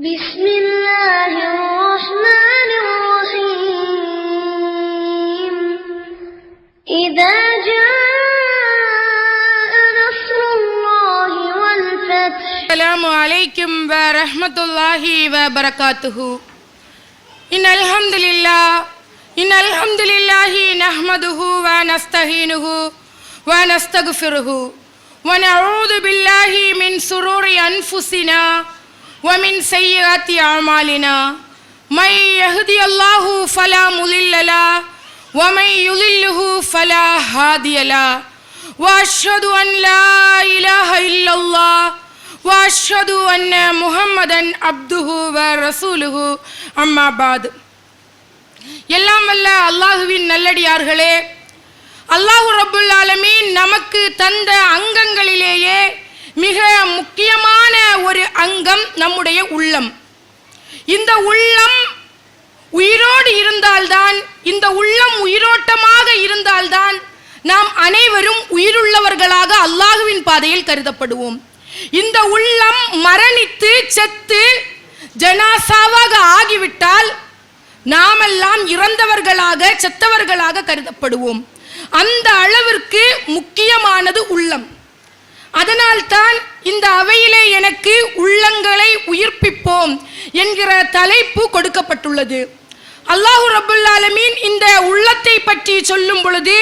بسم الله الرحمن الرحيم إذا جاء نصر الله والفتح السلام عليكم ورحمة الله وبركاته إن الحمد لله إن الحمد لله نحمده ونستعينه ونستغفره ونعوذ بالله من سرور أنفسنا ومن سيئات أعمالنا من يهدي الله فلا مضل له ومن يضلله فلا هادي له واشهد ان لا اله الا الله واشهد ان محمدا عبده ورسوله اما بعد எல்லாம் வல்ல அல்லாஹுவின் நல்லடியார்களே அல்லாஹு ரப்புல் ஆலமீன் நமக்கு தந்த அங்கங்களிலேயே மிக முக்கியமான ஒரு அங்கம் நம்முடைய உள்ளம். இந்த உள்ளம் உயிரோடு இருந்தால்தான் இந்த உள்ளம் உயிரோட்டமாக இருந்தால்தான் நாம் அனைவரும் உயிருள்ளவர்களாக அல்லாஹுவின் பாதையில் கருதப்படுவோம். இந்த உள்ளம் மரணித்து செத்து ஜனாசாவாக ஆகிவிட்டால் நாமெல்லாம் இறந்தவர்களாக செத்தவர்களாக கருதப்படுவோம். அந்த அளவிற்கு முக்கியமானது உள்ளம். அதனால்தான் இந்த அவையிலே எனக்கு உள்ளங்களை உயிர்ப்பிப்போம் என்கிற தலைப்பு கொடுக்கப்பட்டுள்ளது. அல்லாஹு ரபுல் ஆலமீன் இந்த உள்ளத்தை பற்றி சொல்லும் பொழுது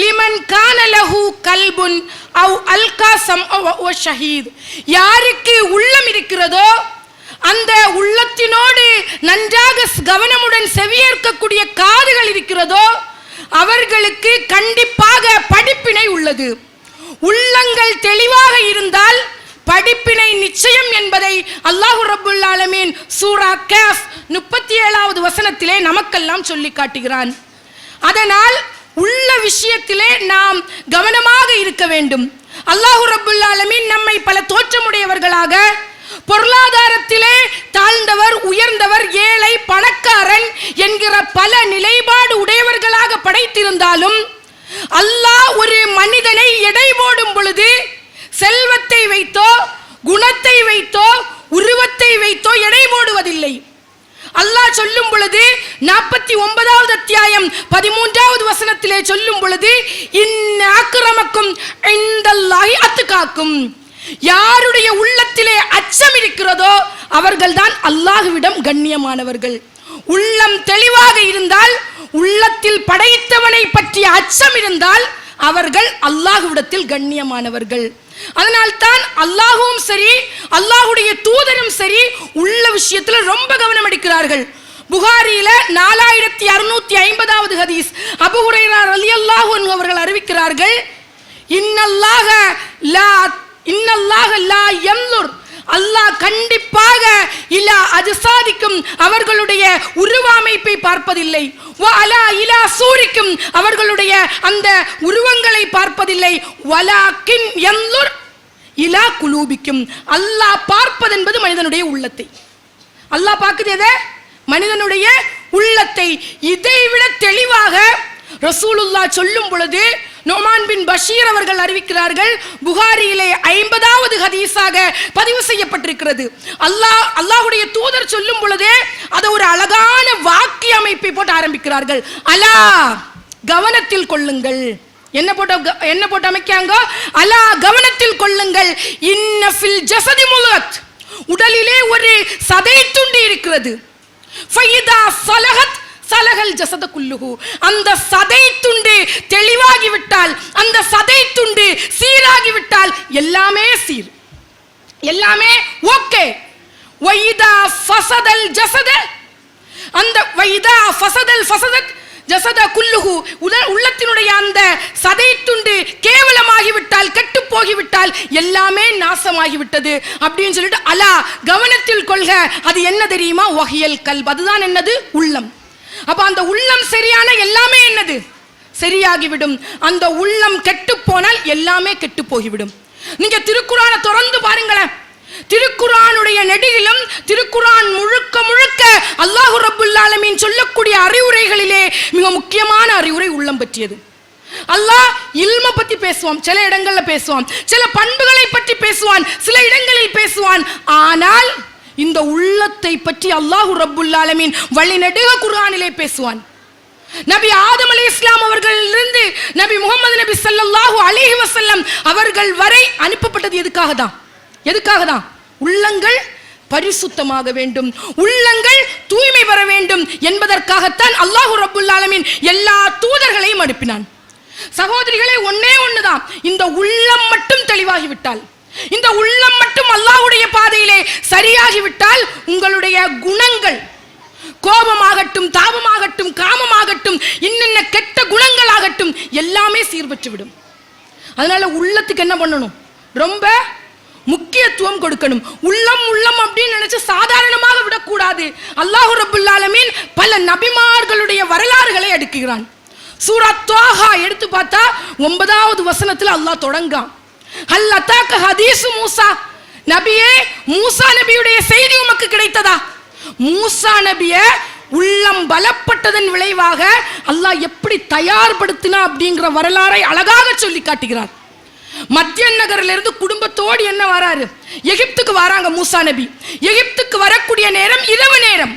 லிமன் கான கல்புன் அவ் அல்கா சம் ஷஹீத். யாருக்கு உள்ளம் இருக்கிறதோ அந்த உள்ளத்தினோடு நன்றாக கவனமுடன் செவியேற்கக்கூடிய காதுகள் இருக்கிறதோ அவர்களுக்கு கண்டிப்பாக படிப்பினை உள்ளது. உள்ளங்கள் தெளிவாக இருந்தால் படிப்பினை நிச்சயம் என்பதை அல்லாஹு ரப்புல் ஆலமீன் சூரா கேஃப் முப்பத்தி ஏழாவது வசனத்திலே நமக்கெல்லாம் சொல்லி காட்டுகிறான். அதனால் உள்ள விஷயத்திலே நாம் கவனமாக இருக்க வேண்டும். அல்லாஹு ரப்புல் ஆலமீன் நம்மை பல தோற்றமுடையவர்களாக பொருளாதாரத்திலே தாழ்ந்தவர் உயர்ந்தவர் ஏழை பணக்காரன் என்கிற பல நிலைப்பாடு உடையவர்களாக படைத்திருந்தாலும் அல்லாஹ் ஒரு மனிதனை எடை போடும் பொழுது செல்வத்தை வைத்தோ குணத்தை வைத்தோ உருவத்தை வைத்தோ எடை போடுவதில்லை. அல்லாஹ் சொல்லும் பொழுது நாற்பத்தி ஒன்பதாவது அத்தியாயம் பதிமூன்றாவது வசனத்திலே சொல்லும் பொழுது இன்ன அக்கிரமக்கும் இந்தல்லாஹி அத்துக்காக்கும். யாருடைய உள்ளத்திலே அச்சம் இருக்கிறதோ அவர்கள்தான் அல்லாஹுவிடம் கண்ணியமானவர்கள். உள்ளம் தெளிவாக இருந்தால் உள்ளத்தில் படைத்தவனை பற்றிய அச்சம் இருந்தால் அவர்கள் அல்லாஹுவிடத்தில் கண்ணியமானவர்கள். அதனால் தான் அல்லாஹுவும் சரி அல்லாஹுடைய தூதரும் சரி உள்ள விஷயத்துல ரொம்ப கவனம் எடுக்கிறார்கள் புகாரியில நாலாயிரத்தி அறுநூத்தி ஐம்பதாவது ஹதீஸ் அபு அலி ரலியல்லாஹு அவர்கள் அறிவிக்கிறார்கள் இன்னல்லாக லா இன்னல்லாக லா அல்லாஹ் கண்டிப்பாக இலா அது சாதிக்கும் அவர்களுடைய உருவமைப்பை பார்ப்பதில்லை. வ அலா இலா சூரிக்கும் அவர்களுடைய அந்த உருவங்களை பார்ப்பதில்லை. வலாக்கின் எம்லுர் இலா குலூபிக்கும். அல்லாஹ் பார்ப்பது என்பது மனிதனுடைய உள்ளத்தை. அல்லாஹ் பார்க்குது எதை? மனிதனுடைய உள்ளத்தை. இதைவிட தெளிவாக ரசூலுல்லா சொல்லும் பொழுது நோமா பின் பஷீர் அவர்கள் அறிவிக்கிறார்கள் புகாரியிலே ஐம்பதாவது ஹதீஸாக பதிவு செய்யப்பட்டிருக்கிறது. அல்லாஹ் அல்லாஹுடைய தூதர் சொல்லும் பொழுதே அதை ஒரு அழகான வாக்கிய அமைப்பை போட்டு ஆரம்பிக்கிறார்கள். அலா கவனத்தில் கொள்ளுங்கள். என்ன போட்டு என்ன போட்டு அமைக்காங்க அலா கவனத்தில் கொள்ளுங்கள். இன்னஃபில் ஜசதி முலத் உடலிலே ஒரு சதை துண்டி இருக்கிறது. ஃபைதா சலஹத் சலகல் ஜசத குல்லுகு அந்த சதை துண்டு தெளிவாகிவிட்டால் அந்த சதை துண்டு சீராகிவிட்டால் எல்லாமே சீர். எல்லாமே ஓகே. வைதா ஃபசதல் ஜசத. அந்த வைதா ஃபசதல் ஃபசதத் ஜசத குல்லுகு உடல் உள்ளத்தினுடைய அந்த சதை துண்டு கேவலமாகிவிட்டால் கெட்டு போகிவிட்டால் எல்லாமே நாசமாகிவிட்டது. அப்படின்னு சொல்லிட்டு அலா கவனத்தில் கொள்க. அது என்ன தெரியுமா? வகையல் கல்ப். அதுதான் என்னது? உள்ளம். அப்ப அந்த உள்ளம் சரியான எல்லாமே என்னது? சரியாகிவிடும். அந்த உள்ளம் கெட்டு போனால் எல்லாமே கெட்டு போகிவிடும் நீங்க திருக்குறானை திறந்து பாருங்களேன். திருக்குறானுடைய நெடியிலும் திருக்குறான் முழுக்க முழுக்க அல்லாஹு ரபுல்லாலமின் சொல்லக்கூடிய அறிவுரைகளிலே மிக முக்கியமான அறிவுரை உள்ளம் பற்றியது. அல்லாஹ் இல்ம பத்தி பேசுவான் சில இடங்கள்ல பேசுவான் சில பண்புகளை பற்றி பேசுவான் சில இடங்களில் பேசுவான். ஆனால் இந்த உள்ளத்தை பற்றி அல்லாஹு ரப்புல் ஆலமீன் வழிநடுக குர்ஆனிலே பேசுவான். நபி ஆதம் அலி இஸ்லாம் அவர்களிலிருந்து நபி முகமது நபி சல்லாஹூ அலிஹி வசல்லம் அவர்கள் வரை அனுப்பப்பட்டது எதுக்காக தான் எதுக்காக தான் உள்ளங்கள் பரிசுத்தமாக வேண்டும். உள்ளங்கள் தூய்மை பெற வேண்டும் என்பதற்காகத்தான் அல்லாஹூ ரப்புல் எல்லா தூதர்களையும் அனுப்பினான். சகோதரிகளே ஒன்னே ஒண்ணுதான். இந்த உள்ளம் மட்டும் தெளிவாகிவிட்டால். இந்த உள்ளம் மட்டும் அல்லாஹ்வுடைய பாதையிலே சரியாகிவிட்டால் உங்களுடைய குணங்கள் கோபமாகட்டும் தாபமாகட்டும் காமமாகட்டும் இன்னென்ன கெட்ட குணங்களாகட்டும் எல்லாமே சீர்பற்று விடும் அதனால உள்ளத்துக்கு என்ன பண்ணணும்? ரொம்ப முக்கியத்துவம் கொடுக்கணும். உள்ளம் உள்ளம் அப்படின்னு நினைச்சு சாதாரணமாக விடக்கூடாது. அல்லாஹு ரபுல் பல நபிமார்களுடைய வரலாறுகளை எடுக்கிறான். சூரா தோஹா எடுத்து பார்த்தா ஒன்பதாவது வசனத்தில் அல்லாஹ் தொடங்கான். ஹல் அத்தாக்க ஹதீசு மூசா நபியே மூசா நபியுடைய செய்தி உமக்கு கிடைத்ததா மூசா நபிய உள்ளம் பலப்பட்டதன் விளைவாக அல்லாஹ் எப்படி தயார்படுத்தினா அப்படிங்கிற வரலாறை அழகாக சொல்லி காட்டுகிறார் மத்திய நகரிலிருந்து குடும்பத்தோடு என்ன வராரு எகிப்துக்கு வராங்க மூசா நபி எகிப்துக்கு வரக்கூடிய நேரம் இரவு நேரம்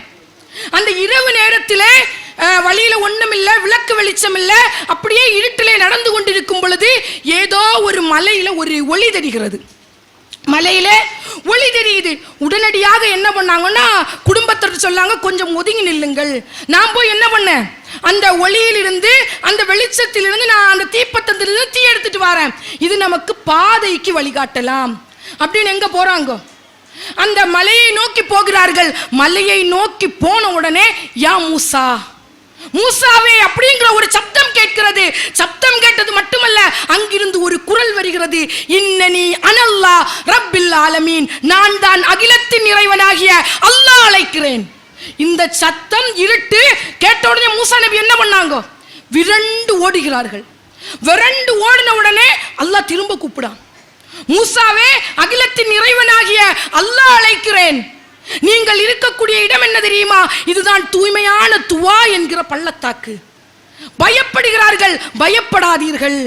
அந்த இரவு நேரத்திலே வழியில ஒண்ணும் இல்ல விளக்கு வெளிச்சம் இல்ல அப்படியே இருட்டிலே நடந்து கொண்டிருக்கும் பொழுது ஏதோ ஒரு மலையில ஒரு ஒளி தெரிகிறது. மலையில ஒளி தெரியுது. உடனடியாக என்ன பண்ணாங்கன்னா குடும்பத்திற்கு சொல்லாங்க கொஞ்சம் ஒதுங்கி நில்லுங்கள். நான் போய் என்ன பண்ணேன்? அந்த ஒளியிலிருந்து அந்த வெளிச்சத்திலிருந்து நான் அந்த தீப்பத்தத்திலிருந்து தீ எடுத்துட்டு வரேன். இது நமக்கு பாதைக்கு வழிகாட்டலாம். அப்படின்னு எங்க போறாங்க? அந்த மலையை நோக்கி போகிறார்கள். மலையை நோக்கி போன உடனே யா மூசா மூசாவே அப்படிங்கிற ஒரு சப்தம் கேட்கிறது. சப்தம் கேட்டது மட்டுமல்ல அங்கிருந்து ஒரு குரல் வருகிறது. இன்னனி அனல்லா ரப்பில் ஆலமீன். நான் தான் அகிலத்தின் இறைவனாகிய அல்லாஹ் அழைக்கிறேன். இந்த சத்தம் இருட்டு கேட்ட உடனே மூசா நபி என்ன பண்ணாங்க? விரண்டு ஓடுகிறார்கள். விரண்டு ஓடின உடனே அல்லாஹ் திரும்ப கூப்பிடான். மூசாவே அகிலத்தின் இறைவனாகிய அல்லாஹ் அழைக்கிறேன். நீங்கள் இருக்கக்கூடிய இடம் என்ன தெரியுமா? இதுதான் தூய்மையான துவா என்கிற பள்ளத்தாக்கு. பயப்படுகிறார்கள் பயப்படாதீர்கள்.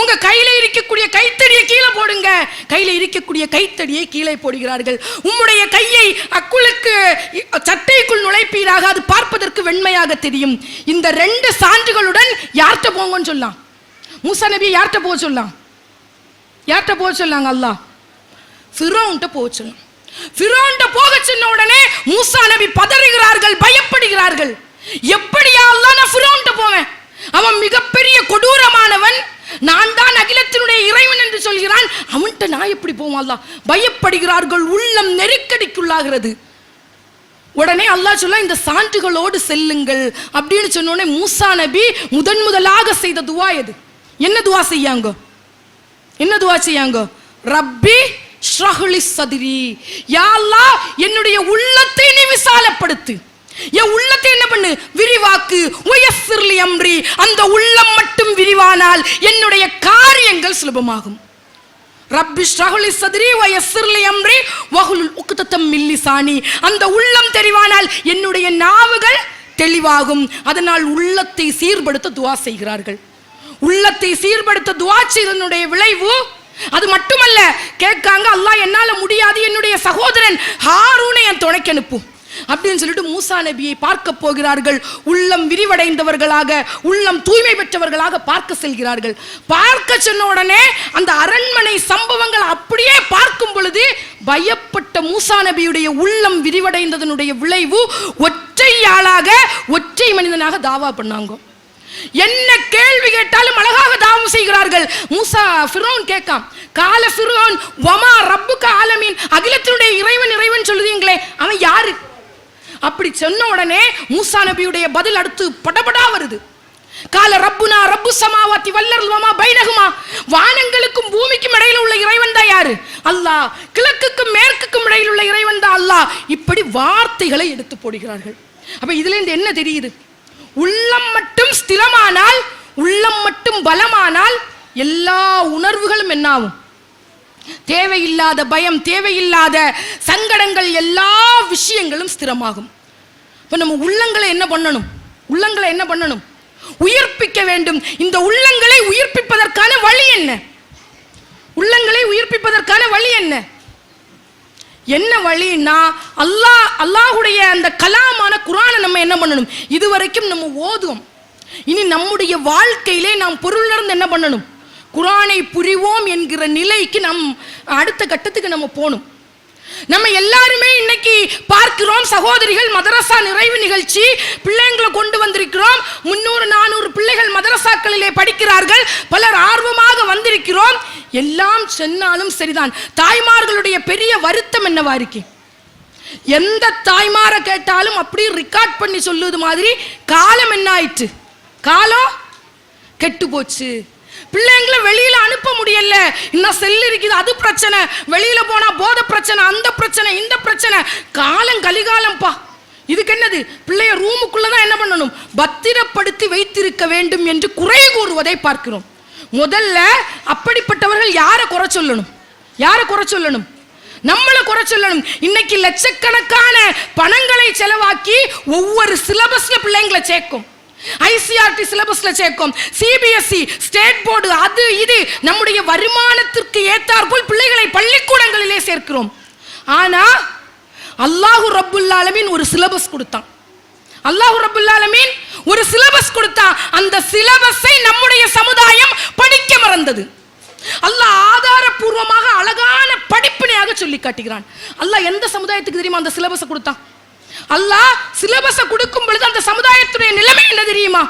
உங்க கையில இருக்கக்கூடிய கைத்தடியை கீழே போடுங்க. கையில இருக்கக்கூடிய கைத்தடியை கீழே போடுகிறார்கள். உம்முடைய கையை அக்குளுக்கு சட்டைக்குள் நுழைப்பீராக அது பார்ப்பதற்கு வெண்மையாக தெரியும். இந்த ரெண்டு சான்றுகளுடன் யார்கிட்ட போங்கன்னு சொல்லலாம் மூசா நபி யார்கிட்ட போக சொல்லலாம் யார்கிட்ட போக சொல்லாங்க அல்லாஹ். சிறோன்ட்ட போக சொல்லலாம் ஃபிரோன்ட்ட போக சொன்ன உடனே மூசா நபி பதறுகிறார்கள் பயப்படுகிறார்கள். எப்படியா அல்லாஹ் நான் ஃபிரோன்ட்ட போவேன்? அவன் மிகப்பெரிய கொடூரமானவன். நான் தான் அகிலத்தினுடைய இறைவன் என்று சொல்கிறான். அவன்கிட்ட நான் எப்படி போவான் பயப்படுகிறார்கள் உள்ளம் நெருக்கடிக்குள்ளாகிறது. உடனே அல்லாஹ் சொல்ல இந்த சான்றுகளோடு செல்லுங்கள் அப்படின்னு சொன்ன உடனே மூசா நபி முதன் முதலாக செய்த துவா எது? என்ன துவா செய்யாங்க? என்ன துவா செய்யாங்க? ரப்பி ஷ்ரஹ்லி சதுரி. யாழ்லா என்னுடைய உள்ளத்தை நீ விசாலப்படுத்து. என் உள்ளத்தை என்ன பண்ணு? விரிவாக்கு. உயசிர்லி அம்ரி. அந்த உள்ளம் மட்டும் விரிவானால் என்னுடைய காரியங்கள் சுலபமாகும். ரப்பி ஷ்ரஹ்லி சதுரி வயஸ்ஸிர்லி அம்ரி வஹுலுல் மில்லி சாணி அந்த உள்ளம் தெரிவானால் என்னுடைய நாவுகள் தெளிவாகும். அதனால் உள்ளத்தை சீர்படுத்த துவா செய்கிறார்கள். உள்ளத்தை சீர்படுத்த துவா செய்தனுடைய விளைவு அது மட்டுமல்ல கேட்காங்க அல்லாஹ் என்னால் முடியாது என்னுடைய சகோதரன் ஹாரூனை என் துணைக்கு அனுப்பும். அப்படின்னு சொல்லிட்டு மூசா நபியை பார்க்க போகிறார்கள். உள்ளம் விரிவடைந்தவர்களாக உள்ளம் தூய்மை பெற்றவர்களாக பார்க்க செல்கிறார்கள். பார்க்க சொன்ன உடனே அந்த அரண்மனை சம்பவங்கள் அப்படியே பார்க்கும் பொழுது பயப்பட்ட மூசா நபியுடைய உள்ளம் விரிவடைந்ததனுடைய விளைவு ஒற்றை ஆளாக ஒற்றை மனிதனாக தாவா பண்ணாங்க. என்ன கேள்வி கேட்டாலும் அழகாக தாவம் செய்கிறார்கள். மூசா ஃபிரோன் கேட்காம். கால ஃபிரோன் வமா ரப்புக்க ஆலமீன். அகிலத்தினுடைய இறைவன் இறைவன் சொல்லுதீங்களே அவன் யாரு? அப்படி சொன்ன உடனே மூசா நபியுடைய பதில் அடுத்து படபடா வருது. கால ரப்புனா ரப்பு சமாவாத்தி வல்லர் வமா பைனகுமா. வானங்களுக்கும் பூமிக்கும் இடையில உள்ள இறைவன் தான் யாரு? அல்லாஹ். கிழக்குக்கும் மேற்குக்கும் இடையில் உள்ள இறைவன் தான் அல்லாஹ். இப்படி வார்த்தைகளை எடுத்து போடுகிறார்கள். அப்ப இதுல இருந்து என்ன தெரியுது? உள்ளம் மட்டும் ஸ்திரமானால் உள்ளம் மட்டும் பலமானால் எல்லா உணர்வுகளும் என்னாகும்? தேவையில்லாத பயம் தேவையில்லாத சங்கடங்கள் எல்லா விஷயங்களும் ஸ்திரமாகும். இப்போ நம்ம உள்ளங்களை என்ன பண்ணணும்? உள்ளங்களை என்ன பண்ணணும்? உயிர்ப்பிக்க வேண்டும். இந்த உள்ளங்களை உயிர்ப்பிப்பதற்கான வழி என்ன? உள்ளங்களை உயிர்ப்பிப்பதற்கான வழி என்ன வழின்னா அல்லாஹ் அல்லாஹுடைய அந்த கலாமான குரானை நம்ம என்ன பண்ணணும்? இதுவரைக்கும் நம்ம ஓதுவோம். இனி நம்முடைய வாழ்க்கையிலே நாம் பொருளுணர்ந்து என்ன பண்ணணும்? குரானை புரிவோம் என்கிற நிலைக்கு நம் அடுத்த கட்டத்துக்கு நம்ம போகணும். நம்ம எல்லாருமே இன்னைக்கு பார்க்கிறோம் சகோதரிகள் மதரசா நிறைவு நிகழ்ச்சி. பிள்ளைங்களை கொண்டு வந்திருக்கிறோம். முன்னூறு நானூறு பிள்ளைகள் மதரசாக்களிலே படிக்கிறார்கள். பலர் ஆர்வமாக வந்திருக்கிறோம். எல்லாம் சென்னாலும் சரிதான். தாய்மார்களுடைய பெரிய வருத்தம் என்னவா இருக்கு? எந்த தாய்மாரை கேட்டாலும் அப்படியே ரெக்கார்ட் பண்ணி சொல்லுவது மாதிரி காலம் என்ன ஆயிட்டு காலம் கெட்டு போச்சு. பிள்ளைங்களை வெளியில அனுப்ப முடியல. இன்னும் செல் இருக்குது அது பிரச்சனை. வெளியில போனா போத பிரச்சனை அந்த பிரச்சனை இந்த பிரச்சனை. காலம் கலிகாலம்ப்பா இதுக்கு என்னது? பிள்ளைய ரூமுக்குள்ளே தான் என்ன பண்ணணும்? பத்திரப்படுத்தி வைத்திருக்க வேண்டும் என்று குறை கூறுவதை பார்க்கிறோம். முதல்ல அப்படிப்பட்டவர்கள் யாரை குறை சொல்லணும்? யாரை குறை சொல்லணும்? நம்மளை குறை சொல்லணும். இன்னைக்கு லட்சக்கணக்கான பணங்களை செலவாக்கி ஒவ்வொரு சிலபஸ்ல பிள்ளைங்களை சேர்க்கும். ஐசிஆர்டி சிலபஸ்ல சேர்க்கும். சிபிஎஸ்இ ஸ்டேட் போர்டு அது இது நம்முடைய வருமானத்திற்கு ஏத்தாற்போல் பிள்ளைகளை பள்ளிக்கூடங்களிலே சேர்க்கிறோம். ஆனா அல்லாஹு ரபுல்லாலமின் ஒரு சிலபஸ் கொடுத்தான். அல்லாஹு ரபுல்லாலமின் ஒரு சிலபஸ் கொடுத்தான் அந்த சிலபஸை நம்முடைய சமுதாயம் படிக்க மறந்தது. அல்லாஹ் ஆதாரபூர்வமாக அழகான படிப்பினையாக சொல்லி காட்டுகிறான். அல்லாஹ் எந்த சமுதாயத்துக்கு தெரியுமா அந்த சிலபஸை கொடுத்தான்? அல்லாஹ் சிலபஸை கொடுக்கும் பொழுது அந்த சமுதாயத்துடைய நிலைமை என்ன தெரியுமா?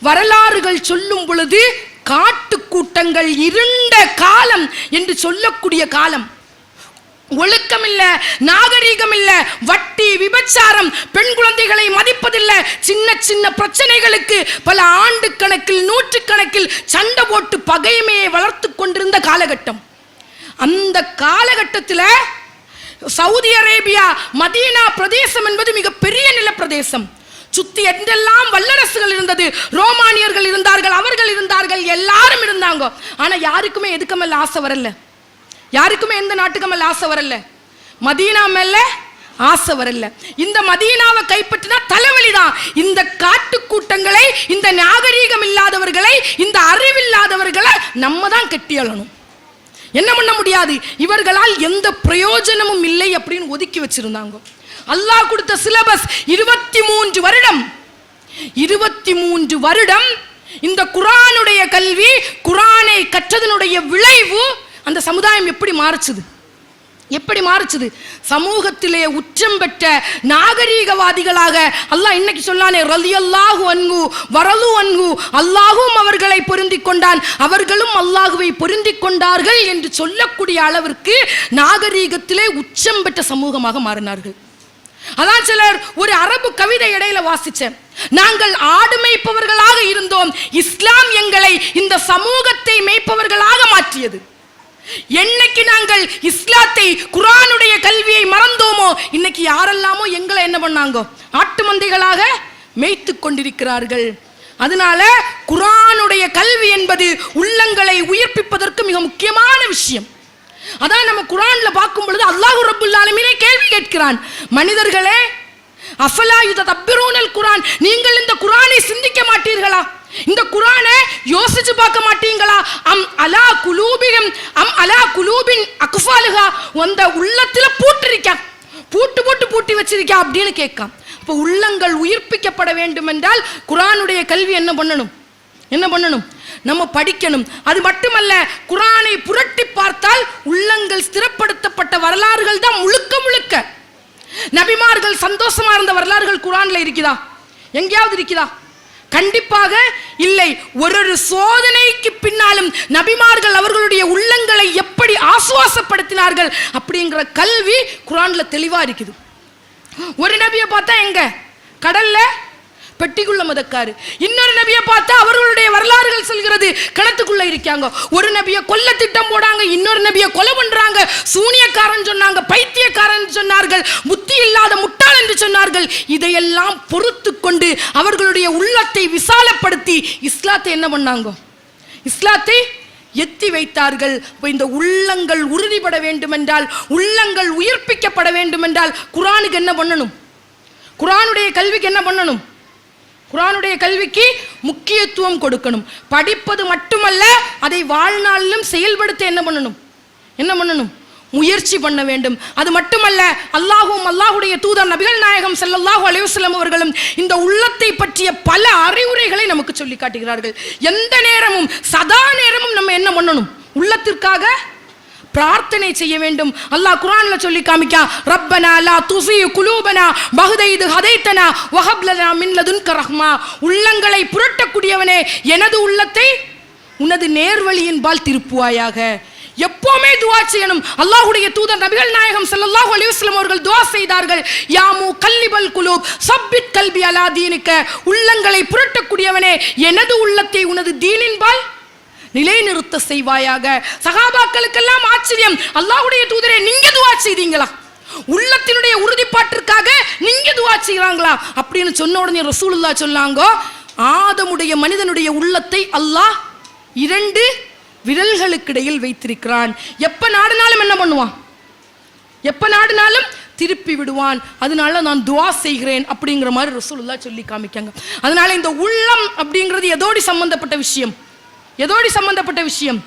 வரலாறுகள் சொல்லும் பொழுது காட்டு கூட்டங்கள் இருண்ட காலம் என்று சொல்லக்கூடிய காலம். ஒழுக்கம் இல்ல நாகரீகம் இல்ல வட்டி விபச்சாரம் பெண் குழந்தைகளை மதிப்பதில்லை சின்ன சின்ன பிரச்சனைகளுக்கு பல ஆண்டு கணக்கில் நூற்று கணக்கில் சண்டை போட்டு பகைமையை வளர்த்து கொண்டிருந்த காலகட்டம். அந்த காலகட்டத்தில் சவுதி அரேபியா மதீனா பிரதேசம் என்பது மிக பெரிய நிலப்பிரதேசம். சுத்தி என்றெல்லாம் வல்லரசுகள் இருந்தது ரோமானியர்கள் இருந்தார்கள் அவர்கள் இருந்தார்கள் எல்லாரும் இருந்தாங்க. ஆனா யாருக்குமே எதுக்கு மேல ஆசை வரல? யாருக்குமே எந்த நாட்டுக்கு மேல ஆசை வரல? மதீனா மேல ஆசை வரல. இந்த மதீனாவை கைப்பற்றினா தலைவலி தான் இந்த காட்டு கூட்டங்களை இந்த நாகரீகம் இல்லாதவர்களை இந்த அறிவில்லாதவர்களை நம்ம தான் கட்டியழணும். என்ன பண்ண முடியாது? இவர்களால் எந்த பிரயோஜனமும் இல்லை அப்படின்னு ஒதுக்கி வச்சிருந்தாங்க. அல்லாஹ் கொடுத்த சிலபஸ் இருபத்தி மூன்று வருடம். இருபத்தி மூன்று வருடம் இந்த குரானுடைய கல்வி குரானை கற்றதனுடைய விளைவு அந்த சமுதாயம் எப்படி மாறுச்சுது? எப்படி மாறுச்சுது? சமூகத்திலே உச்சம் பெற்ற நாகரீகவாதிகளாக அல்லாஹ் இன்னைக்கு சொல்லானே ரலியல்லாஹு அன்கு வரலு அன்கு அல்லாஹும் அவர்களை பொருந்தி கொண்டான் அவர்களும் அல்லாஹுவை பொருந்தி கொண்டார்கள் என்று சொல்லக்கூடிய அளவிற்கு நாகரீகத்திலே உச்சம் பெற்ற சமூகமாக மாறினார்கள். அதான் சிலர் ஒரு அரபு கவிதை இடையில வாசிச்சேன். நாங்கள் ஆடு மேய்ப்பவர்களாக இருந்தோம் இஸ்லாம் எங்களை இந்த சமூகத்தை மேய்ப்பவர்களாக மாற்றியது. என்னைக்கு நாங்கள் இஸ்லாத்தை குரானுடைய கல்வியை மறந்தோமோ இன்னைக்கு யாரெல்லாமோ எங்களை என்ன பண்ணாங்க? ஆட்டு மந்தைகளாக மேய்த்து கொண்டிருக்கிறார்கள். அதனால குரானுடைய கல்வி என்பது உள்ளங்களை உயிர்ப்பிப்பதற்கு மிக முக்கியமான விஷயம். அதான் நம்ம குரான்ல பார்க்கும் பொழுது அல்லாஹு ரபுல்லாலுமே கேள்வி கேட்கிறான். மனிதர்களே அஃபலா யுத தப்பிரூனல் குரான்? நீங்கள் இந்த குரானை சிந்திக்க மாட்டீர்களா? இந்த குரானை யோசிச்சு பார்க்க மாட்டீங்களா? அம் அலா குலூபிகம் அம் அலா குலூபின் அக்ஃபாலுகா வந்த உள்ளத்துல பூட்டிருக்கா. பூட்டு போட்டு பூட்டி வச்சிருக்கா அப்படின்னு கேட்காம் இப்போ உள்ளங்கள் உயிர்ப்பிக்கப்பட வேண்டும் என்றால் குரானுடைய கல்வி என்ன பண்ணணும்? என்ன பண்ணணும்? நம்ம படிக்கணும். அது மட்டுமல்ல குரானை புரட்டி பார்த்தால் உள்ளங்கள் ஸ்திரப்படுத்தப்பட்ட வரலாறுகள் தான் முழுக்க முழுக்க. நபிமார்கள் சந்தோஷமா இருந்த வரலாறுகள் குரான்ல இருக்குதா? எங்கேயாவது இருக்குதா? கண்டிப்பாக இல்லை. ஒரு ஒரு சோதனைக்கு பின்னாலும் நபிமார்கள் அவர்களுடைய உள்ளங்களை எப்படி ஆசுவாசப்படுத்தினார்கள் அப்படிங்கிற கல்வி குரான்ல தெளிவா இருக்குது. ஒரு நபியை பார்த்தா எங்க? கடல்ல பெட்டிக்குள்ள மதக்காரு. இன்னொரு நபியை பார்த்தா அவர்களுடைய வரலாறுகள் சொல்கிறது கிணத்துக்குள்ள இருக்காங்க. ஒரு நபியை கொல்ல திட்டம் போடாங்க இன்னொரு நபியை கொலை பண்றாங்க. சூனியக்காரன் சொன்னாங்க பைத்தியக்காரன் சொன்னார்கள் புத்தி இல்லாத முட்டாள் என்று சொன்னார்கள். இதையெல்லாம் பொறுத்து கொண்டு அவர்களுடைய உள்ளத்தை விசாலப்படுத்தி இஸ்லாத்தை என்ன பண்ணாங்க? இஸ்லாத்தை எத்தி வைத்தார்கள். இந்த உள்ளங்கள் உறுதிப்பட வேண்டுமென்றால் உள்ளங்கள் உயிர்ப்பிக்கப்பட வேண்டுமென்றால் குரானுக்கு என்ன பண்ணணும்? குரானுடைய கல்விக்கு என்ன பண்ணணும்? குரானுடைய கல்விக்கு முக்கியத்துவம் கொடுக்கணும். படிப்பது மட்டுமல்ல அதை வாழ்நாளிலும் செயல்படுத்த என்ன பண்ணணும்? என்ன பண்ணணும்? முயற்சி பண்ண வேண்டும். அது மட்டுமல்ல அல்லாஹும் அல்லாஹுடைய தூதர் நபிகள் நாயகம் ஸல்லல்லாஹு அலைவசல்லம் அவர்களும் இந்த உள்ளத்தை பற்றிய பல அறிவுரைகளை நமக்கு சொல்லி காட்டுகிறார்கள். எந்த நேரமும் சதா நேரமும் நம்ம என்ன பண்ணணும்? உள்ளத்திற்காக பிரார்த்தனை செய்ய வேண்டும். அல்லாஹ் குரான்ல சொல்லி காமிக்கா ரப்பனா லா துஸி குலூபனா பஹ்தைது ஹதைத்தனா வஹப் லனா மின் லதுன்க ரஹ்மா. உள்ளங்களை புரட்டக்கூடியவனே எனது உள்ளத்தை உனது நேர்வழியின்பால் திருப்புவாயாக. எப்போவுமே துவா செய்யணும். அல்லாஹுடைய தூதர் நபிகள் நாயகம் ஸல்லல்லாஹு அலிவஸ்லம் அவர்கள் துவா செய்தார்கள். யாமு கல்லிபல் குலூப் சப்பித் கல்வி அலா தீனிக்க. உள்ளங்களை புரட்டக்கூடியவனே எனது உள்ளத்தை உனது தீனின்பால் நிலைநிறுத்த செய்வாயாக. சகாபாக்களுக்கெல்லாம் ஆச்சரியம். அல்லாஹுடைய தூதரே நீங்க துவா செய்தீங்களா? உள்ளத்தினுடைய உறுதிப்பாட்டிற்காக நீங்க துவா செய்கிறாங்களா? அப்படின்னு சொன்ன உடனே ரசூலுல்லா சொன்னாங்க ஆதமுடைய மனிதனுடைய உள்ளத்தை அல்லாஹ் இரண்டு விரல்களுக்கிடையில் வைத்திருக்கிறான். எப்ப நாடினாலும் என்ன பண்ணுவான்? எப்ப நாடினாலும் திருப்பி விடுவான். அதனால நான் துவா செய்கிறேன் அப்படிங்கிற மாதிரி ரசூலுல்லா சொல்லி காமிக்காங்க. அதனால இந்த உள்ளம் அப்படிங்கிறது எதோடி சம்பந்தப்பட்ட விஷயம்? எதோடி சம்பந்தப்பட்ட விஷயம்?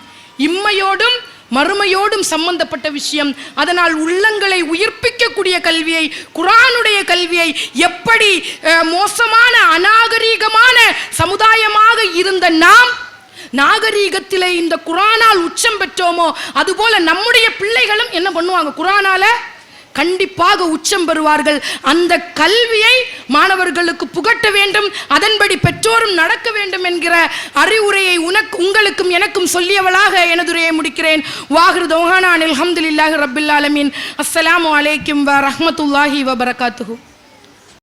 இம்மையோடும் மறுமையோடும் சம்பந்தப்பட்ட விஷயம். அதனால் உள்ளங்களை உயிர்ப்பிக்கக்கூடிய கல்வியை குரானுடைய கல்வியை எப்படி மோசமான அநாகரீகமான சமுதாயமாக இருந்த நாம் நாகரீகத்திலே இந்த குரானால் உச்சம் பெற்றோமோ அதுபோல நம்முடைய பிள்ளைகளும் என்ன பண்ணுவாங்க குரானால? கண்டிப்பாக உச்சம் பெறுவார்கள். அந்த கல்வியை மாணவர்களுக்கு புகட்ட வேண்டும். அதன்படி பெற்றோரும் நடக்க வேண்டும் என்கிற அறிவுரையை உனக்கு உங்களுக்கும் எனக்கும் சொல்லியவளாக எனதுரையை முடிக்கிறேன். வாகிரு தோஹானான் அல்ஹம்துலில்லாஹி ரப்பில் ஆலமீன். அஸ்ஸலாமு அலைக்கும் வ ரஹமத்துல்லாஹி வ